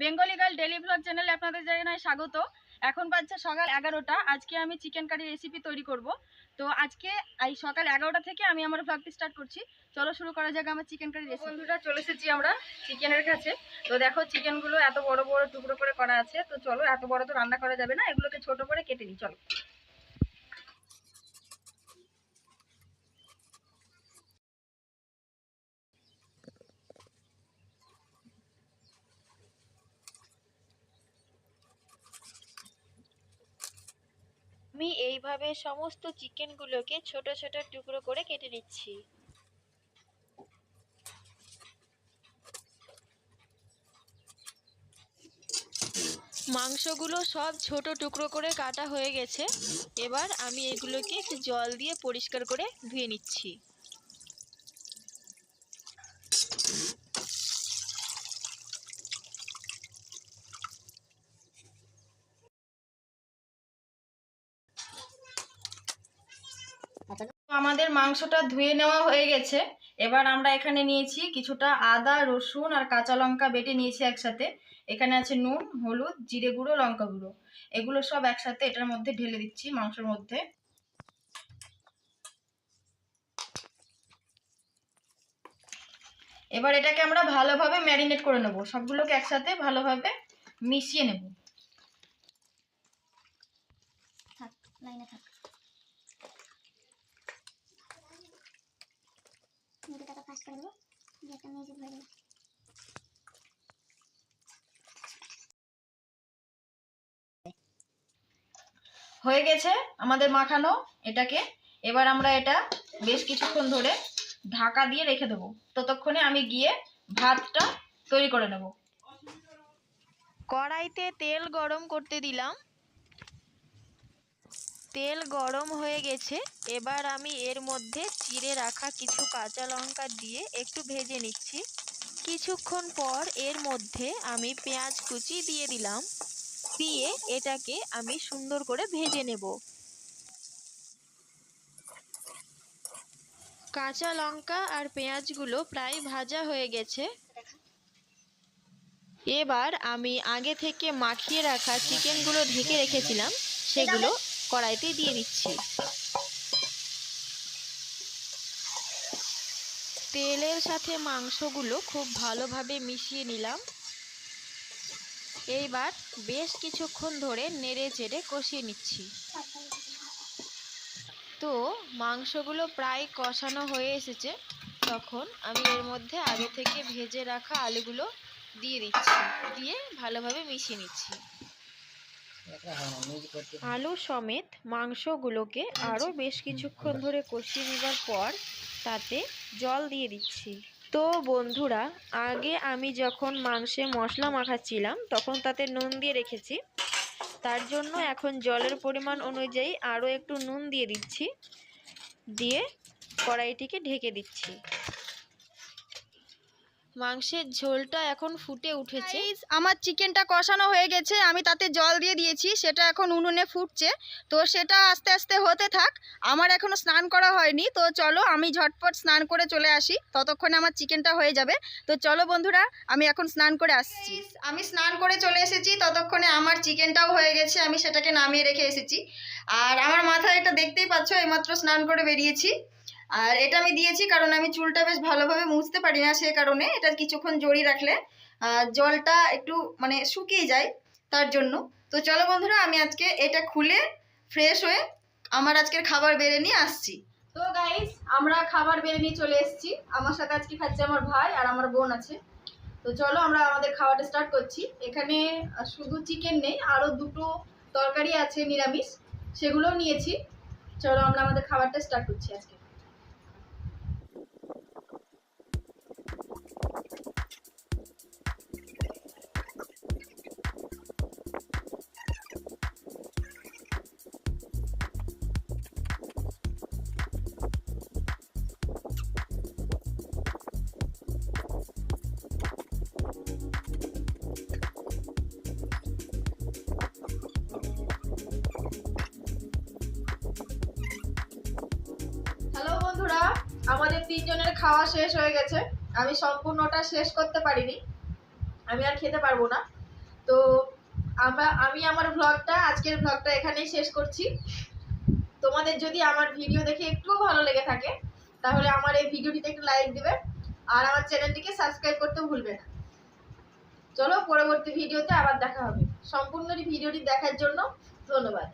Bengali girl daily blog চ্যানেলে আপনাদের জানাই স্বাগত। এখন বাজছে সকাল এগারোটা। আজকে আমি চিকেন কারি রেসিপি তৈরি করব। তো আজকে এই সকাল এগারোটা থেকে আমি আমার ব্লগটি স্টার্ট করছি। চলো শুরু করা যাক আমার চিকেন কারি রেসিপি বন্ধুরা, চলে এসেছি আমরা চিকেনের কাছে। তো দেখো, চিকেনগুলো এত বড় বড় টুকরো করে করা আছে। তো চলো, এত বড় তো রান্না করা যাবে না। এগুলোকে ছোট করে কেটে নিই, চলো আমি এইভাবে সমস্ত চিকেনগুলোকে ছোট ছোট টুকরো করে কেটে নিচ্ছি। মাংসগুলো সব ছোট টুকরো করে কাটা হয়ে গেছে। এবার আমি এগুলোকে একটু জল দিয়ে পরিষ্কার করে ধুয়ে নিচ্ছি তো আমাদের মাংসটা ধুয়ে নেওয়া হয়ে গেছে। এবার আমরা এখানে নিয়েছি কিছুটা আদা, রসুন আর কাঁচা লঙ্কা বেটে নিয়েছি একসাথে। এখানে আছে নুন, হলুদ, জিরে গুঁড়ো, লঙ্কা গুঁড়ো। এগুলো সব একসাথে এটার মধ্যে ঢেলে দিচ্ছি মাংসের মধ্যে। এবার এটাকে আমরা ভালোভাবে ম্যারিনেট করে নেব। সবগুলোকে একসাথে ভালোভাবে মিশিয়ে নেব। থাক, লাইনে থাক। দিয়ে একটা মিউজিক হয়ে গেছে আমাদের মাখানো এটাকে। এবার আমরা এটা বেশ কিছুক্ষণ ধরে ঢাকা দিয়ে রেখে দেবো। ততক্ষণে আমি গিয়ে ভাতটা তৈরি করে নেব। কড়াইতে তেল গরম করতে দিলাম। তেল গরম হয়ে গেছে, এবার আমি এর মধ্যে চিড়ে রাখা কিছু কাঁচা লঙ্কা দিয়ে একটু ভেজে নিচ্ছি। কিছুক্ষণ পর এর মধ্যে আমি পেঁয়াজ কুচি দিয়ে দিলাম, দিয়ে এটাকে আমি সুন্দর করে ভেজে নেব। কাঁচা লঙ্কা আর পেঁয়াজগুলো প্রায় ভাজা হয়ে গেছে। এবার আমি আগে থেকে মাখিয়ে রাখা চিকেনগুলো ঢেকে রেখেছিলাম, সেগুলো কড়াইতে দিয়ে দিচ্ছি। তেলের সাথে মাংসগুলো খুব ভালোভাবে মিশিয়ে নিলাম। এইবার বেশ কিছুক্ষণ ধরে নেড়ে চেড়ে কষিয়ে নিচ্ছি। তো মাংসগুলো প্রায় কষানো হয়ে এসেছে, তখন আমি এর মধ্যে আগে থেকে ভেজে রাখা আলুগুলো দিয়ে দিচ্ছি, দিয়ে ভালোভাবে মিশিয়ে নিচ্ছি। আলু সমেত মাংসগুলোকে আরও বেশ কিছুক্ষণ ধরে কষিয়ে নেবার পর তাতে জল দিয়ে দিচ্ছি। তো বন্ধুরা, আগে আমি যখন মাংসে মশলা মাখাচ্ছিলাম, তখন তাতে নুন দিয়ে রেখেছি। তার জন্য এখন জলের পরিমাণ অনুযায়ী আরও একটু নুন দিয়ে দিচ্ছি। দিয়ে কড়াইটিকে ঢেকে দিচ্ছি। মাংসের ঝোলটা এখন ফুটে উঠেছে। আমার চিকেনটা কষানো হয়ে গেছে। আমি তাতে জল দিয়ে দিয়েছি সেটা এখন উনুনে ফুটছে। তো সেটা আস্তে আস্তে হতে থাক। আমার এখনও স্নান করা হয়নি। তো চলো আমি ঝটপট স্নান করে চলে আসি। ততক্ষণে আমার চিকেনটা হয়ে যাবে। তো চলো বন্ধুরা আমি এখন স্নান করে আসছি। আমি স্নান করে চলে এসেছি। ততক্ষণে আমার চিকেনটাও হয়ে গেছে। আমি সেটাকে নামিয়ে রেখে এসেছি। আর আমার মাথায় এটা দেখতেই পাচ্ছ এইমাত্র স্নান করে বেরিয়েছি। আর এটা আমি দিয়েছি কারণ আমি চুলটা বেশ ভালোভাবে মুছতে পারি না সে কারণে। এটা কিছুক্ষণ জড়িয়ে রাখলে জলটা একটু মানে শুকিয়ে যায় তার জন্য। তো চলো বন্ধুরা, আমি আজকে এটা খুলে ফ্রেশ হয়ে আমার আজকের খাবার বেড়ে নিয়ে আসছি। তো গাইস আমরা খাবার বেড়ে নিয়ে চলে এসেছি। আমার সাথে আজকে খাচ্ছে আমার ভাই আর আমার বোন আছে। তো চলো আমরা আমাদের খাওয়াটা স্টার্ট করছি। এখানে শুধু চিকেন নেই আরও দুটো তরকারি আছে নিরামিষ, সেগুলোও নিয়েছি। চলো আমরা আমাদের খাবারটা স্টার্ট করছি আজকে। আমাদের তিনজনের খাওয়া শেষ হয়ে গেছে। আমি সম্পূর্ণটা শেষ করতে পারিনি। আমি আর খেতে পারব না। তো আমরা, আমি আমার ভ্লগটা আজকের ভ্লগটা এখানেই শেষ করছি। তোমাদের যদি আমার ভিডিও দেখে একটুও ভালো লেগে থাকে, তাহলে আমার এই ভিডিওটিতে একটু লাইক দেবে। আর আমার চ্যানেলটিকে সাবস্ক্রাইব করতে ভুলবে না। চলো পরবর্তী ভিডিওতে আবার দেখা হবে। সম্পূর্ণ ভিডিওটি দেখার জন্য ধন্যবাদ।